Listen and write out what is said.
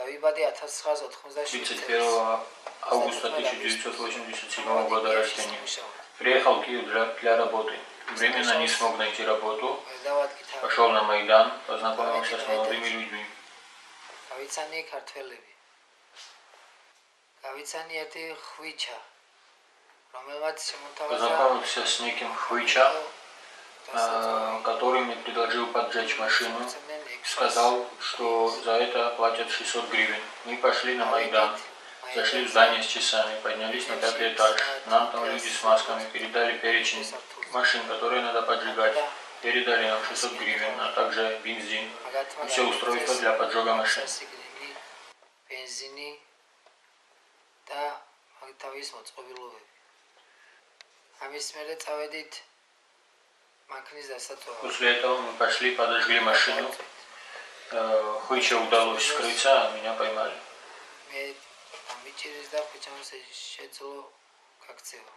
Вибади 1981 августа 1987 года рождения. Приехал в Киев для, для работы. Временно не смог найти работу. Пошел на Майдан, познакомился с молодыми людьми. Познакомился с неким Хвича, э, который мне предложил поджечь машину, сказал, что за это платят 600 гривен. Мы пошли на Майдан, зашли в здание с часами, поднялись на пятый этаж. Нам там люди с масками передали перечень машин, которые надо поджигать. Передали нам 600 гривен, а также бензин и все устройства для поджога машин. После этого мы пошли подожгли машину Э, Хыча удалось скрыться, а меня поймали. Ми через давка тя се как цело.